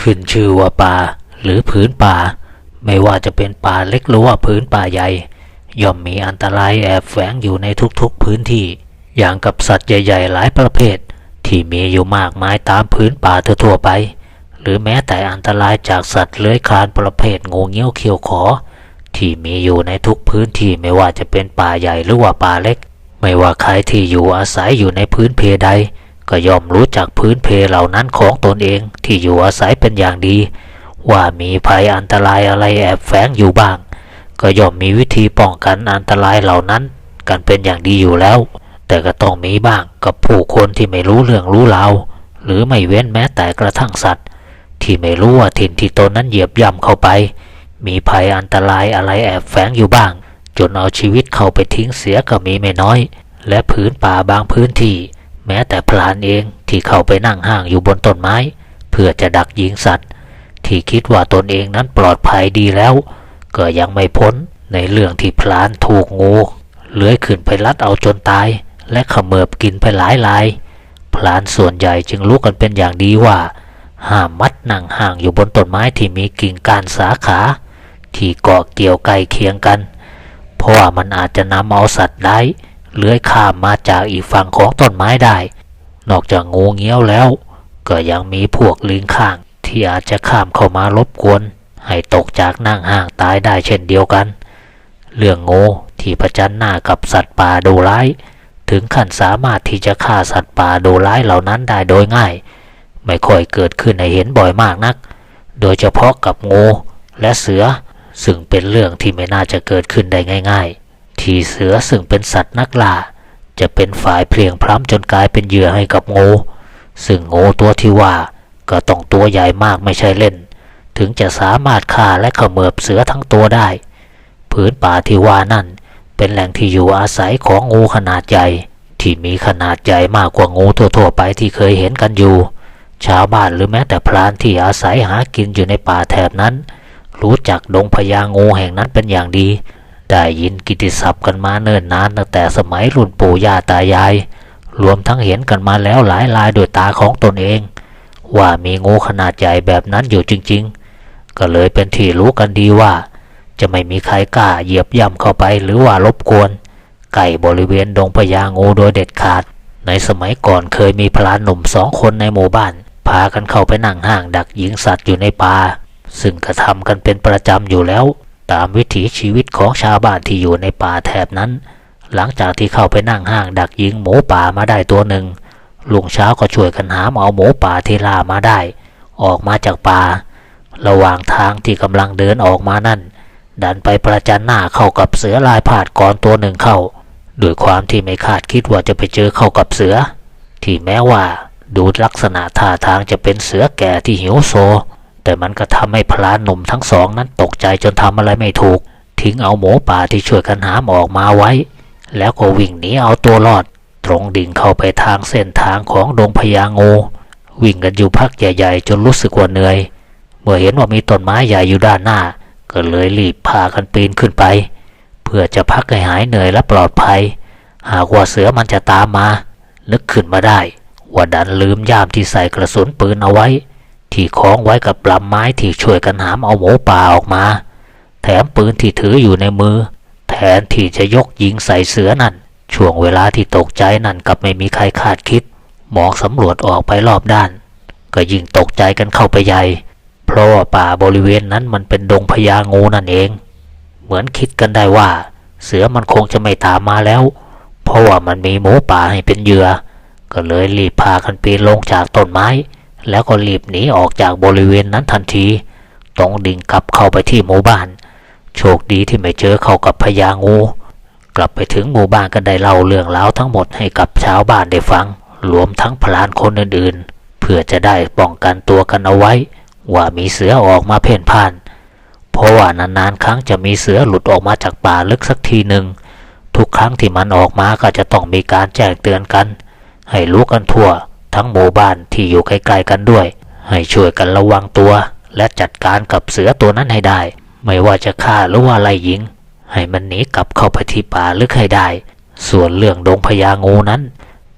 ขึ้นชื่อว่าป่าหรือผืนป่า ไม่ว่าจะเป็นป่าเล็กหรือว่าผืนป่าใหญ่ ย่อมมีอันตรายแอบแฝงอยู่ในทุกๆพื้นที่ อย่างกับสัตว์ใหญ่ ๆ หลายประเภท ที่มีอยู่มากมายตามพื้นป่าทั่วไป หรือแม้แต่อันตรายจากสัตว์เลื้อยคลานประเภทงูเงี้ยวเขียวขอ ที่มีอยู่ในทุกพื้นที่ไม่ว่าจะเป็นป่าใหญ่หรือว่าป่าเล็ก ไม่ว่าใครที่อยู่อาศัยอยู่ในพื้นเพใด ก็ย่อมรู้จักพื้นเพเหล่านั้นของตนเองที่อยู่อาศัยเป็นอย่างดี ว่ามีภัยอันตรายอะไรแอบแฝงอยู่บ้าง ก็ย่อมมีวิธีป้องกันอันตรายเหล่านั้น กันเป็นอย่างดีอยู่แล้ว แต่ก็ต้องมีบ้างกับผู้คนที่ไม่รู้เรื่องรู้ราวหรือไม่เว้นแม้แต่กระทั่งสัตว์ ที่ไม่รู้ว่าถิ่นที่ตนนั้นเหยียบย่ำเข้าไป มีภัยอันตรายอะไรแอบแฝงอยู่บ้าง จนเอาชีวิตเข้าไปทิ้งเสียก็มีไม่น้อย และพื้นป่าบางพื้นที่ แม้แต่พลานเองที่เข้าไปนั่งห่างอยู่บนต้นไม้ เพื่อจะดักยิงสัตว์ ที่คิดว่าตนเองนั้นปลอดภัยดีแล้ว ก็ยังไม่พ้นในเรื่องที่พลานถูกงูเลื้อยขึ้นไปลัดเอาจนตาย และขมือบกินไปหลายลายพลานส่วนใหญ่จึงรู้กันเป็นอย่างดีว่า ห้ามมัดนั่งห่างอยู่บนต้นไม้ที่มีกิ่งก้านสาขา ที่เกาะเกี่ยวใกลเคียงกัน เพราะว่ามันอาจจะนำเอาสัตว์ได้ เลื้อยข้ามมาจากอีกฝั่งของต้นไม้ได้ นอกจากงูเงี้ยวแล้ว ก็ยังมีพวกลิงข้าง ที่อาจจะข้ามเข้ามารบกวน ให้ตกจากนั่งห่างตายได้เช่นเดียวกัน เรื่องงูที่ประจันหน้ากับสัตว์ป่าดูร้าย ถึงขั้นสามารถที่จะฆ่าสัตว์ป่าดูร้ายเหล่านั้นได้โดยง่าย ไม่ค่อยเกิดขึ้นในเห็นบ่อยมากนัก โดยเฉพาะกับงูและเสือ ซึ่งเป็นเรื่องที่ไม่น่าจะเกิดขึ้นได้ง่าย ๆ ที่เสือซึ่งเป็นสัตว์นักล่า จะเป็นฝ่ายเพลียงพล้ำจนกลายเป็นเหยื่อให้กับงู ซึ่งงูตัวที่ว่าก็ต้องตัวใหญ่มากไม่ใช่เล่น ถึงจะสามารถฆ่าและขมือบเสือทั้งตัวได้ผืนป่าที่ว่านั่นเป็นแหล่งที่อยู่อาศัยของงูขนาดใหญ่ ที่มีขนาดใหญ่มากกว่างูทั่วๆไปที่เคยเห็นกันอยู่ ชาวบ้านหรือแม้แต่พรานที่อาศัยหากินอยู่ในป่าแถบนั้น รู้จักดงพญางูแห่งนั้นเป็นอย่างดี ได้ยินกิตติศัพท์กันมาเนิ่นนานตั้งแต่สมัยรุ่นปู่ย่าตายาย รวมทั้งเห็นกันมาแล้วหลายรายด้วยตาของตนเอง ว่ามีงูขนาดใหญ่แบบนั้นอยู่จริง ๆ ก็เลยเป็นที่รู้กันดีว่า จะไม่มีใครกล้าเหยียบย่ำเข้าไปหรือว่ารบกวน ไก่บริเวณดงพญางูโดยเด็ดขาด ในสมัยก่อนเคยมีพลานหนุ่มสองคนในหมู่บ้าน พากันเข้าไปนั่งห้างดักยิงสัตว์อยู่ในป่าซึ่งกระทำกันเป็นประจำอยู่แล้ว ตามวิถีชีวิตของชาวบ้านที่อยู่ในป่าแถบนั้น หลังจากที่เข้าไปนั่งห้างดักยิงหมูป่ามาได้ตัวหนึ่งลุงเช้าก็ช่วยกันหามเอาหมูป่าที่ล่ามาได้ ออกมาจากป่า ระหว่างทางที่กำลังเดินออกมานั่น ดันไปประจันหน้าเข้ากับเสือลายผาดก่อนตัวหนึ่งเข้าด้วยความที่ไม่คาดคิดว่าจะไปเจอเข้ากับเสือ ที่แม้ว่าดูลักษณะท่าทางจะเป็นเสือแก่ที่หิวโซ แต่มันก็ทำให้พลานหนุ่มทั้งสองนั้นตกใจจนทำอะไรไม่ถูก ทิ้งเอาหมูป่าที่ช่วยกันหามออกมาไว้ แล้วก็วิ่งหนีเอาตัวรอด ตรงดิ่งเข้าไปทางเส้นทางของดงพญางูวิ่งกันอยู่พักใหญ่ๆ จนรู้สึกว่าเหนื่อย เมื่อเห็นว่ามีต้นไม้ใหญ่อยู่ด้านหน้า ก็เลยรีบพากันปีนขึ้นไป เพื่อจะพักให้หายเหนื่อยและปลอดภัย หากว่าเสือมันจะตามมานึกขึ้นมาได้ ว่าดันลืมย่ามที่ใส่กระสุนปืนเอาไว้ ที่คล้องไว้กับลำไม้ที่ช่วยกันหามเอาหมูป่าออกมา แถมปืนที่ถืออยู่ในมือ แทนที่จะยกยิงใส่เสือนั่น ช่วงเวลาที่ตกใจนั่นกับไม่มีใครคาดคิด มองสำรวจออกไปรอบด้าน ก็ยิ่งตกใจกันเข้าไปใหญ่ เพราะว่าป่าบริเวณนั้นมันเป็นดงพญางูนั่นเอง เหมือนคิดกันได้ว่า เสือมันคงจะไม่ตามมาแล้ว เพราะว่ามันมีหมูป่าให้เป็นเหยื่อ ก็เลยรีบพากันปีนลงจากต้นไม้ แล้วก็รีบหนีออกจากบริเวณนั้นทันทีตรงดิ่งกลับเข้าไปที่หมู่บ้าน โชคดีที่ไม่เจอเข้ากับพญางู กลับไปถึงหมู่บ้านก็ได้เล่าเรื่องราวทั้งหมดให้กับชาวบ้านได้ฟัง รวมทั้งพลานคนอื่นๆ เพื่อจะได้ป้องกันตัวกันเอาไว้ ว่ามีเสือออกมาเพ่นพ่าน เพราะว่านานๆครั้งจะมีเสือหลุดออกมาจากป่าลึกสักทีหนึ่งทุกครั้งที่มันออกมาก็จะต้องมีการแจ้งเตือนกัน ให้รู้กันทั่ว ทั้งหมู่บ้านที่อยู่ใกล้ๆกันด้วย ให้ช่วยกันระวังตัว และจัดการกับเสือตัวนั้นให้ได้ ไม่ว่าจะฆ่าหรือว่าไล่ยิง ให้มันหนีกลับเข้าไปที่ป่าลึกให้ได้ ส่วนเรื่องดงพญางูนั้น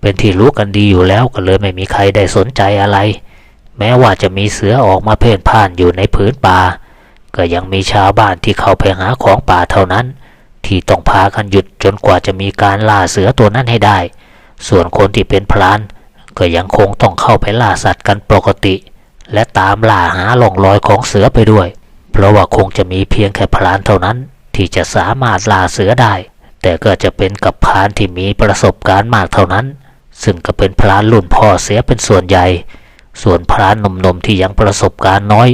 เป็นที่รู้กันดีอยู่แล้วก็เลยไม่มีใครได้สนใจอะไร แม้ว่าจะมีเสือออกมาเพ่นพ่านอยู่ในผืนป่า ก็ยังมีชาวบ้านที่เข้าไปหาของป่าเท่านั้น ที่ต้องพากันหยุดจนกว่าจะมีการล่าเสือตัวนั้นให้ได้ ส่วนคนที่เป็นพลาน ก็ยังคงต้องเข้าไปล่าสัตว์กันปกติ และตามล่าหาหล่องรอยของเสือไปด้วย เพราะว่าคงจะมีเพียงแค่พลานเท่านั้น ที่จะสามารถล่าเสือได้ แต่ก็จะเป็นกับพรานที่มีประสบการณ์มากเท่านั้น ซึ่งก็เป็นพรานรุ่นพ่อเสียเป็นส่วนใหญ่ ส่วนพรานหนุ่มๆที่ยังประสบการณ์น้อย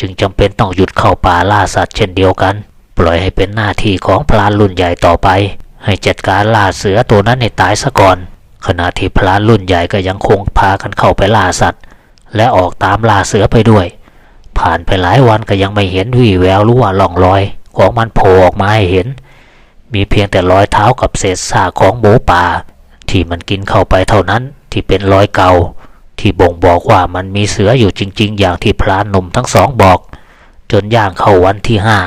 จึงจำเป็นต้องหยุดเข้าป่าล่าสัตว์เช่นเดียวกัน ปล่อยให้เป็นหน้าที่ของพรานรุ่นใหญ่ต่อไป ให้จัดการล่าเสือตัวนั้นให้ตายซะก่อน ขณะที่พรานรุ่นใหญ่ก็ยังคงพากันเข้าไปล่าสัตว์ และออกตามล่าเสือไปด้วย ผ่านไปหลายวันก็ยังไม่เห็นวี่แววหรือว่าล่องรอยของมันโผล่ออกมาให้เห็น มีเพียงแต่รอยเท้ากับเศษซากของหมูป่า ที่มันกินเข้าไปเท่านั้นที่เป็นรอยเก่า ที่บ่งบอกว่ามันมีเสืออยู่จริง ๆ อย่างที่พรานหนุ่มทั้งสองบอก จนย่างเข้าวันที่ห้า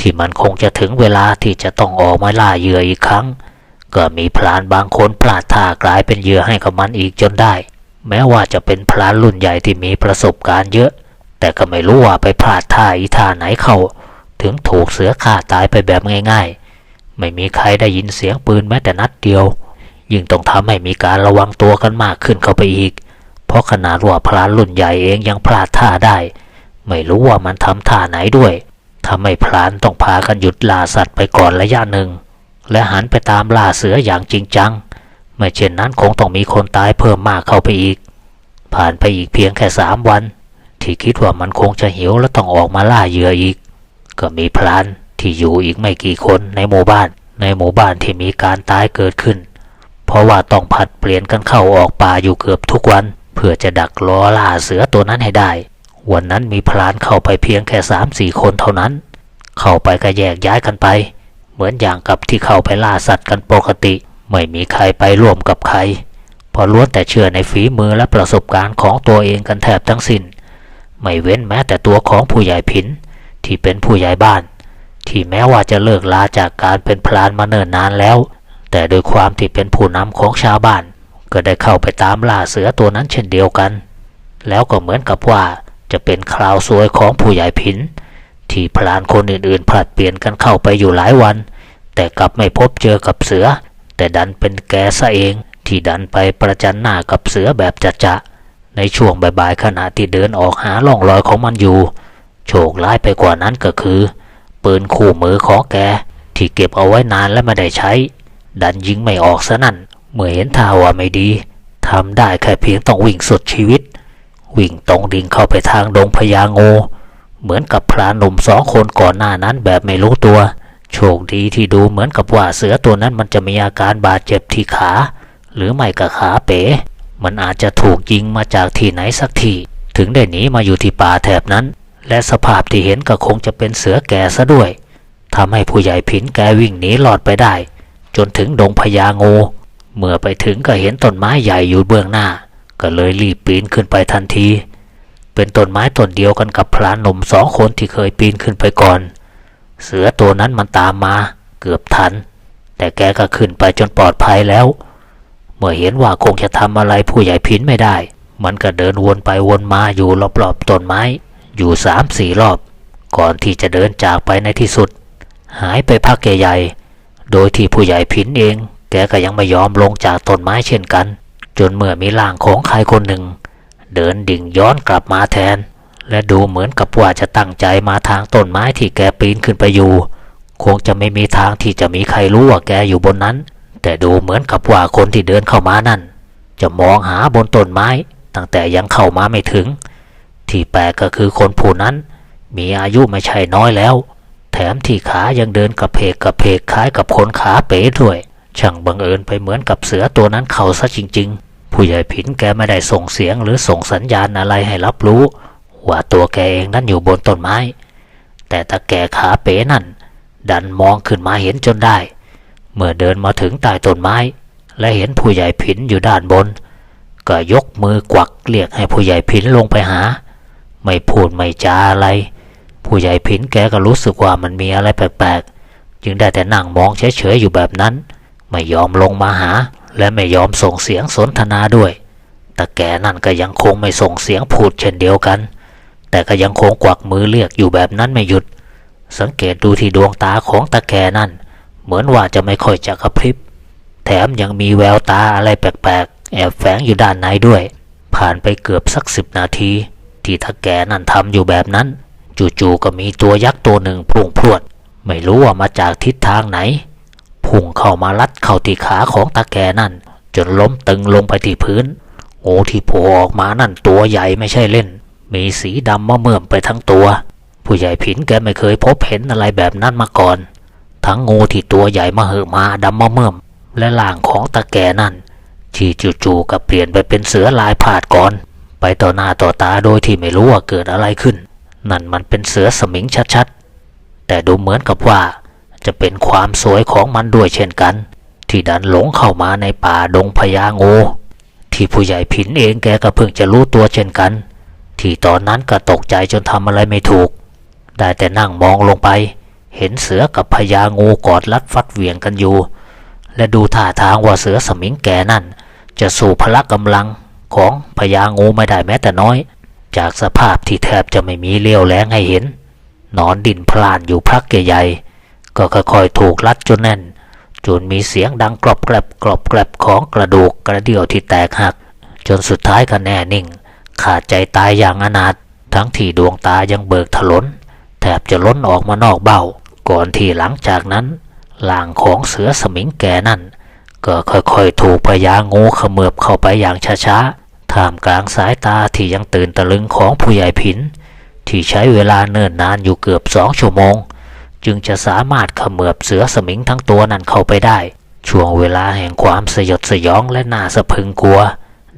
ที่มันคงจะถึงเวลาที่จะต้องออกมาล่าเหยื่ออีกครั้ง ก็มีพรานบางคนพลาดท่ากลายเป็นเหยื่อให้กับมันอีกจนได้ แม้ว่าจะเป็นพรานรุ่นใหญ่ที่มีประสบการณ์เยอะ แต่ก็ไม่รู้ว่าไปพลาดท่าอีท่าไหนเข้า ถึงถูกเสือฆ่าตายไปแบบง่ายๆ ไม่มีใครได้ยินเสียงปืนแม้แต่นัดเดียว ยิ่งต้องทำให้มีการระวังตัวกันมากขึ้นเข้าไปอีก เพราะขนาดว่าพรานรุ่นใหญ่เองยังพลาดท่าได้ ไม่รู้ว่ามันทำท่าไหนด้วยทำให้พรานต้องพากันหยุดล่าสัตว์ไปก่อนระยะหนึ่ง และหันไปตามล่าเสืออย่างจริงจังไม่เช่นนั้นคงต้องมีคนตายเพิ่มมากเข้าไปอีก ผ่านไปอีกเพียงแค่สามวัน ที่คิดว่ามันคงจะหิวและต้องออกมาล่าเหยื่ออีก ก็มีพรานที่อยู่อีกไม่กี่คนในหมู่บ้าน ในหมู่บ้านที่มีการตายเกิดขึ้น เพราะว่าต้องผัดเปลี่ยนกันเข้าออกป่าอยู่เกือบทุกวัน เพื่อจะดักล้อล่าเสือตัวนั้นให้ได้ วันนั้นมีพรานเข้าไปเพียงแค่สามสี่คนเท่านั้น เข้าไปก็แยกย้ายกันไป เหมือนอย่างกับที่เข้าไปล่าสัตว์กันปกติ ไม่มีใครไปร่วมกับใครพอล้วนแต่เชื่อในฝีมือและประสบการณ์ของตัวเองกันแทบทั้งสิน้น ไม่เว้นแม้แต่ตัวของผู้ใหญ่ผิน ที่เป็นผู้ใหญ่บ้าน ที่แม้ว่าจะเลิกลาจากการเป็นพลานมาเนิ่นนานแล้ว แต่โดยความที่เป็นผู้นำของชาวบ้าน ก็ได้เข้าไปตามล่าเสือตัวนั้นเช่นเดียวกัน แล้วก็เหมือนกับว่าจะเป็นคราวซวยของผู้ใหญ่ผิน ที่พลานคนอื่นๆผลัดเปลี่ยนกันเข้าไปอยู่หลายวัน แต่กลับไม่พบเจอกับเสือ แต่ดันเป็นแกซะเองที่ดันไปประจันหน้ากับเสือแบบจัดจะในช่วงบ่ายๆขณะที่เดินออกหาล่องรอยของมันอยู่ โชคร้ายไปกว่านั้นก็คือ ปืนคู่มือของแก ที่เก็บเอาไว้นานและไม่ได้ใช้ ดันยิงไม่ออกซะนั่น เมื่อเห็นท่าว่าไม่ดีทำได้แค่เพียงต้องวิ่งสุดชีวิต วิ่งตรงดิ่งเข้าไปทางดงพญางู เหมือนกับพรานหนุ่มสองคนก่อนหน้านั้นแบบไม่รู้ตัว โชคดีที่ดูเหมือนกับว่าเสือตัวนั้นมันจะมีอาการบาดเจ็บที่ขา หรือไม่ก็ขาเป๋ มันอาจจะถูกยิงมาจากที่ไหนสักที่ ถึงได้หนีมาอยู่ที่ป่าแถบนั้น และสภาพที่เห็นก็คงจะเป็นเสือแก่ซะด้วยทำให้ผู้ใหญ่ผินแกวิ่งหนีหลอดไปได้ จนถึงดงพญางูเมื่อไปถึงก็เห็นต้นไม้ใหญ่อยู่เบื้องหน้า ก็เลยรีบปีนขึ้นไปทันที เป็นต้นไม้ต้นเดียวกันกับพรานหนุ่มสองคนที่เคยปีนขึ้นไปก่อน เสือตัวนั้นมันตามมาเกือบทัน แต่แกก็ขึ้นไปจนปลอดภัยแล้ว เมื่อเห็นว่าคงจะทำอะไรผู้ใหญ่พินไม่ได้ มันก็เดินวนไปวนมาอยู่รอบๆต้นไม้ อยู่สามสี่รอบ ก่อนที่จะเดินจากไปในที่สุด หายไปพักใหญ่ๆโดยที่ผู้ใหญ่พินเอง แกก็ยังไม่ยอมลงจากต้นไม้เช่นกัน จนเมื่อมีร่างของใครคนหนึ่ง เดินดิ่งย้อนกลับมาแทน และดูเหมือนกับว่าจะตั้งใจมาทางต้นไม้ที่แกปีนขึ้นไปอยู่ คงจะไม่มีทางที่จะมีใครรู้ว่าแกอยู่บนนั้น แต่ดูเหมือนกับว่าคนที่เดินเข้ามานั่น จะมองหาบนต้นไม้ ตั้งแต่ยังเข้ามาไม่ถึง ที่แปลกก็คือคนผู้นั้น มีอายุไม่ใช่น้อยแล้ว แถมที่ขายังเดินกระเพกกระเพกคล้ายกับคนขาเป๋ด้วยช่างบังเอิญไปเหมือนกับเสือตัวนั้นเข้าซะจริง ๆ ผู้ใหญ่ผินแกไม่ได้ส่งเสียงหรือส่งสัญญาณอะไรให้รับรู้ ว่าตัวแกเองนั้นอยู่บนต้นไม้ แต่ตาแกขาเป๋นั่น ดันมองขึ้นมาเห็นจนได้ เมื่อเดินมาถึงใต้ต้นไม้ และเห็นผู้ใหญ่ผินอยู่ด้านบน ก็ยกมือกวักเรียกให้ผู้ใหญ่ผินลงไปหา ไม่พูดไม่จาอะไร ผู้ใหญ่ผินแกก็รู้สึกว่ามันมีอะไรแปลกๆ จึงได้แต่นั่งมองเฉยๆอยู่แบบนั้น ไม่ยอมลงมาหา และไม่ยอมส่งเสียงสนทนาด้วยตาแก่นั่นก็ยังคงไม่ส่งเสียงพูดเช่นเดียวกัน แต่ก็ยังคงกวักมือเรียกอยู่แบบนั้นไม่หยุด สังเกตดูที่ดวงตาของตาแก่นั่น เหมือนว่าจะไม่ค่อยจะกระพริบ แถมยังมีแววตาอะไรแปลกๆ แอบแฝงอยู่ด้านในด้วย ผ่านไปเกือบสักสิบนาที ที่ตาแก่นั่นทำอยู่แบบนั้น จู่ๆก็มีตัวยักษ์ตัวหนึ่งพุ่งพรวด ไม่รู้ว่ามาจากทิศทางไหน พุ่งเข้ามาลัดเข้าที่ขาของตาแกนั่น จนล้มตึงลงไปที่พื้น งูที่โผล่ออกมานั่นตัวใหญ่ไม่ใช่เล่น มีสีดำมะเมื่อมไปทั้งตัว ผู้ใหญ่ผินแกไม่เคยพบเห็นอะไรแบบนั้นมาก่อน ทั้งงูที่ตัวใหญ่มาเหอมาดำมะเมื่อมและล่างของตาแกนั่นที่จู่ๆก็เปลี่ยนไปเป็นเสือลายผาดก่อน ไปต่อหน้าต่อตาโดยที่ไม่รู้ว่าเกิดอะไรขึ้น นั่นมันเป็นเสือสมิงชัดๆ แต่ดูเหมือนกับว่า จะเป็นความสวยของมันด้วยเช่นกัน ที่ดันหลงเข้ามาในป่าดงพญางูที่ผู้ใหญ่ผินเองแกก็เพิ่งจะรู้ตัวเช่นกัน ที่ตอนนั้นก็ตกใจจนทำอะไรไม่ถูก ได้แต่นั่งมองลงไป เห็นเสือกับพญางูกอดรัดฟัดเหวี่ยงกันอยู่ และดูท่าทางว่าเสือสมิงแกนั่น จะสู้พละกำลังของพญางูไม่ได้แม้แต่น้อย จากสภาพที่แทบจะไม่มีเลี้ยวแรงให้เห็นนอนดินพลานอยู่พักใหญ่ ก็ค่อยๆถูกรัดจนแน่น จนมีเสียงดังกรอบแกรบกรอบแกรบของกระดูกกระเดี่ยวที่แตกหัก จนสุดท้ายก็แน่นิ่ง ขาดใจตายอย่างอนาถทั้งที่ดวงตายังเบิกถลน แทบจะล้นออกมานอกเบ้า ก่อนที่หลังจากนั้นล่างของเสือสมิงแก่นั่น ก็ค่อยๆถูกพญางูเขมือบเข้าไปอย่างช้าๆท่ามกลางสายตาที่ยังตื่นตะลึงของผู้ใหญ่ผิน ที่ใช้เวลาเนิ่นนานอยู่เกือบสองชั่วโมง จึงจะสามารถขมือบเสือสมิงทั้งตัวนั้นเข้าไปได้ ช่วงเวลาแห่งความสยดสยองและน่าสะพึงกลัว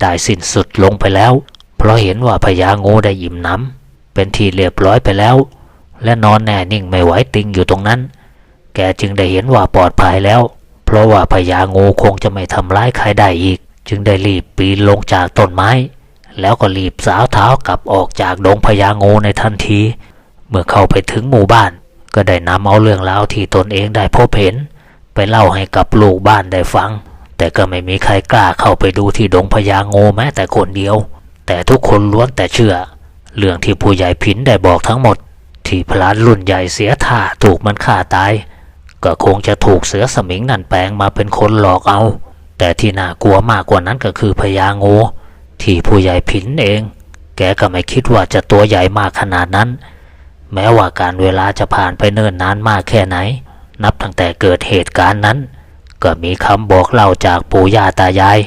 ได้สิ้นสุดลงไปแล้ว เพราะเห็นว่าพญางูได้อิ่มน้ำเป็นที่เรียบร้อยไปแล้ว และนอนแน่นิ่งไม่ไหวติงอยู่ตรงนั้น แกจึงได้เห็นว่าปลอดภัยแล้ว เพราะว่าพญางูคงจะไม่ทำร้ายใครได้อีก จึงได้รีบปีนลงจากต้นไม้ แล้วก็รีบสาวเท้ากลับออกจากดงพญางูในทันที เมื่อเข้าไปถึงหมู่บ้าน ก็ได้นำเอาเรื่องราวที่ตนเองได้พบเห็น ไปเล่าให้กับลูกบ้านได้ฟัง แต่ก็ไม่มีใครกล้าเข้าไปดูที่ดงพญางูแม้แต่คนเดียว แต่ทุกคนล้วนแต่เชื่อ เรื่องที่ผู้ใหญ่ผินได้บอกทั้งหมด ที่พลานรุ่นใหญ่เสียท่าถูกมันฆ่าตาย ก็คงจะถูกเสือสมิงนั่นแปลงมาเป็นคนหลอกเอา แต่ที่น่ากลัวมากกว่านั้นก็คือพญางูที่ผู้ใหญ่ผินเอง แกก็ไม่คิดว่าจะตัวใหญ่มากขนาดนั้น แม้ว่าการเวลาจะผ่านไปเนิ่นนานมากแค่ไหน นับตั้งแต่เกิดเหตุการณ์นั้น ก็มีคำบอกเล่าจากปู่ย่าตายาย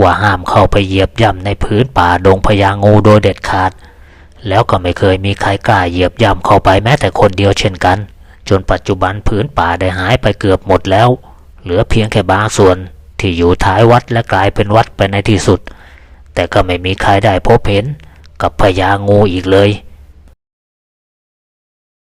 ว่าห้ามเข้าไปเหยียบย่ำในพื้นป่าดงพญางูโดยเด็ดขาด แล้วก็ไม่เคยมีใครกล้าเหยียบย่ำเข้าไปแม้แต่คนเดียวเช่นกัน จนปัจจุบันพื้นป่าได้หายไปเกือบหมดแล้ว เหลือเพียงแค่บางส่วนที่อยู่ท้ายวัดและกลายเป็นวัดไปในที่สุด แต่ก็ไม่มีใครได้พบเห็นกับพญางูอีกเลย